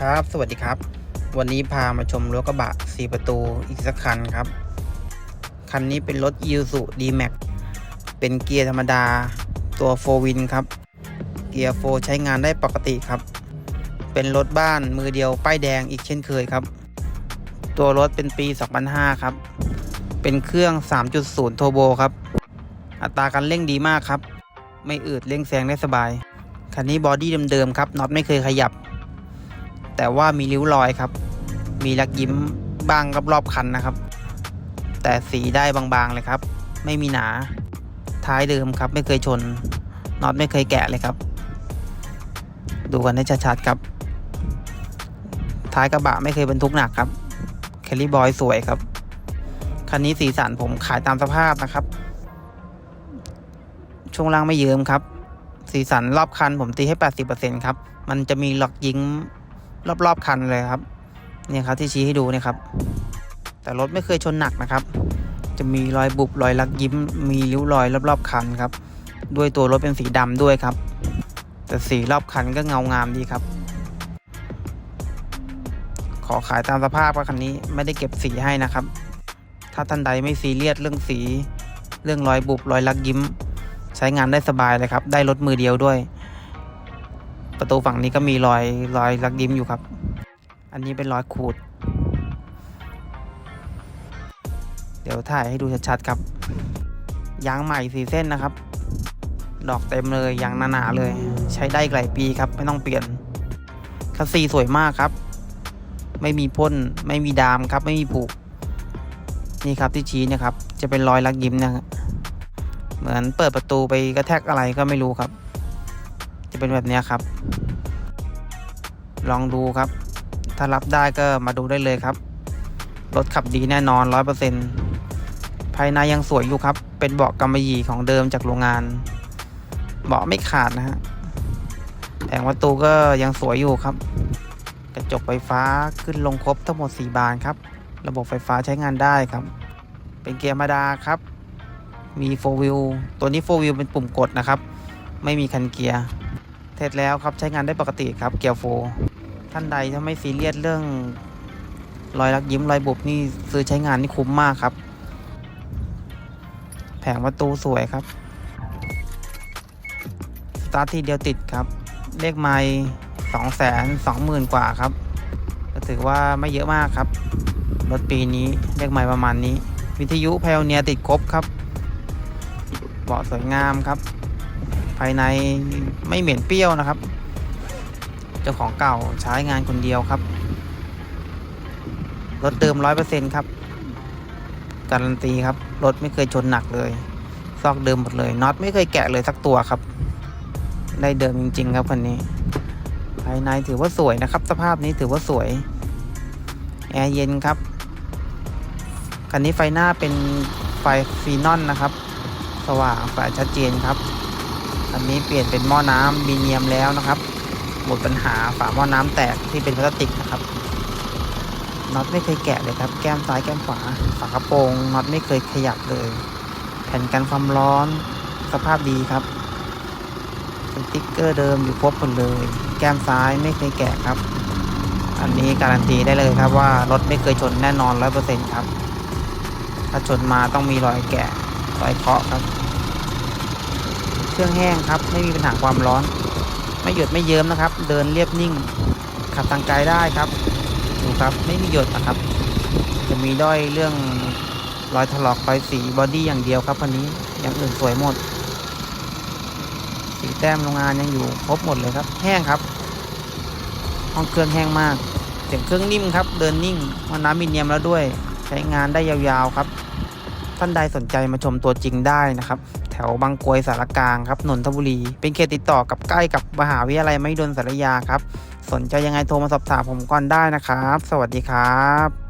ครับ สวัสดีครับ วันนี้พามาชมรถกระบะ 4 ประตูอีกสักคันครับ คันนี้เป็นรถ i s u D-Max เป็นเกียร์ธรรมดาตัว4วินครับ เกียร์4ใช้งานได้ปกติครับ เป็นรถบ้านมือเดียวป้ายแดงอีกเช่นเคยครับ ตัวรถเป็นปี 2005 ครับ เป็นเครื่อง 3.0 โทโบครับ อัตราการเร่งดีมากครับ ไม่อืดเร่งแซงได้สบาย คันนี้บอดี้เดิมๆครับน็อตไม่เคยขยับ แต่ว่ามีริ้วรอยครับ มีลักยิ้มบ้างรอบๆคันนะครับ แต่สีได้บางๆเลยครับ ไม่มีหนา ท้ายเดิมครับ ไม่เคยชน น็อตไม่เคยแกะเลยครับ ดูกันให้ชัดๆครับ ท้ายกระบะไม่เคยบรรทุกหนักครับ แคลรี่บอยสวยครับ คันนี้สีสันผมขายตามสภาพนะครับ ช่วงล่างไม่เยิ้มครับ สีสันรอบคันผมตีให้ 80%ครับ มันจะมีหลอกยิง รอบๆคันเลยครับเนี่ยครับที่ชี้ให้ดูนี่ยครับ แต่รถไม่เคยชนหนักนะครับ จะมีรอยบุบรอยลักยิ้ม มีริ้วรอยรอบๆคันครับ ด้วยตัวรถเป็นสีดำด้วยครับ แต่สีรอบคันก็เงางามดีครับ ขอขายตามสภาพว่าคันนี้ไม่ได้เก็บสีให้นะครับ ถ้าท่านใดไม่ซีเรียสเรื่องสี เรื่องรอยบุบรอยลักยิ้ม ใช้งานได้สบายเลยครับ ได้รถมือเดียวด้วย ประตูฝั่งนี้ก็มีรอยรอยลักยิ้มอยู่ครับ อันนี้เป็นรอยขูด เดี๋ยวถ่ายให้ดูชัดๆครับ ยางใหม่สีเส้นนะครับ ดอกเต็มเลยยางหนาๆเลย ใช้ได้อีกหลายปีครับ ไม่ต้องเปลี่ยนคัสซีสวยมากครับ ไม่มีพ่นไม่มีดามครับ ไม่มีผูกนี่ครับที่ชี้นะครับ จะเป็นรอยลักยิ้มนะฮะเหมือนเปิดประตูไปกระแทกอะไรก็ไม่รู้ครับ จะเป็นแบบนี้ครับ ลองดูครับ ถ้ารับได้ก็มาดูได้เลยครับ รถขับดีแน่นอนร้อยเปอร์เซ็นภายในยังสวยอยู่ครับ เป็นเบาะกำมะหยี่ของเดิมจากโรงงาน เบาะไม่ขาดนะฮะแผงประตูก็ยังสวยอยู่ครับ กระจกไฟฟ้าขึ้นลงครบทั้งหมด 4 บานครับ ระบบไฟฟ้าใช้งานได้ครับ เป็นเกียร์ธรรมดาครับมีโฟวิลตัวนี้โฟวิลเป็นปุ่มกดนะครับ ไม่มีคันเกียร์ เสร็จแล้วครับใช้งานได้ปกติครับเกียร์โฟร์ท่านใดถ้าไม่ซีเรียสเรื่องรอยรักยิ้มรอยบุบนี่ซื้อใช้งานนี่คุ้มมากครับ แผงประตูสวยครับ สตาร์ททีเดียวติดครับ เลขไม้สองแสนสองหมื่นกว่าครับ ก็ถือว่าไม่เยอะมากครับ รถปีนี้เลขไม้ประมาณนี้ วิทยุพโอเนียติดครบครับ เบาะสวยงามครับ ภายในไม่เหม็นเปรี้ยวนะครับ เจ้าของเก่าใช้งานคนเดียวครับ รถเดิมร้อยเปอร์เซ็นครับ การันตีครับ รถไม่เคยชนหนักเลย ซอกเดิมหมดเลยน็อตไม่เคยแกะเลยสักตัวครับ ได้เดิมจริง ๆ ครับคันนี้ ภายในถือว่าสวยนะครับ สภาพนี้ถือว่าสวย แอร์เย็นครับคันนี้ไฟหน้าเป็นไฟฟีนอนนะครับ สว่างไฟชัดเจนครับ อันนี้เปลี่ยนเป็นหม้อน้ำมีเนียมแล้วนะครับ หมดปัญหาฝาหม้อน้ำแตกที่เป็นพลาสติกนะครับน็อตไม่เคยแกะเลยครับ แก้มซ้ายแก้มขวาฝากระโปรงน็อตไม่เคยขยับเลย แผ่นกันความร้อนสภาพดีครับสติ๊กเกอร์เดิมอยู่ครบหมดเลย แก้มซ้ายไม่เคยแกะครับ อันนี้การันตีได้เลยครับว่ารถไม่เคยชนแน่นอนร้อยเปอร์เซ็นครับ ถ้าชนมาต้องมีรอยแกะรอยเคาะครับ เครื่องแห้งครับ ไม่มีปัญหาความร้อน ไม่หยดไม่เยิ้มนะครับ เดินเรียบนิ่ง ขับทางไกลได้ครับดูครับไม่มีหยดนะครับ จะมีด้อยเรื่องรอยถลอกรอยสีบอดี้อย่างเดียวครับคันนี้อย่างอื่นสวยหมด สีแต้มโรงงานยังอยู่ครบหมดเลยครับ แห้งครับห้องเครื่องแห้งมากเสียงเครื่องนิ่มครับ เดินนิ่งมันน้ำมีเนียมแล้วด้วย ใช้งานได้ยาวๆครับ ท่านใดสนใจมาชมตัวจริงได้นะครับ ถวบางกรวยสารกลางครับนนทบุรี เป็นเขตติดต่อกับใกล้กับมหาวิทยาลัยมหิดลสารยาครับ สนใจยังไงโทรมาสอบถามผมก่อนได้นะครับ สวัสดีครับ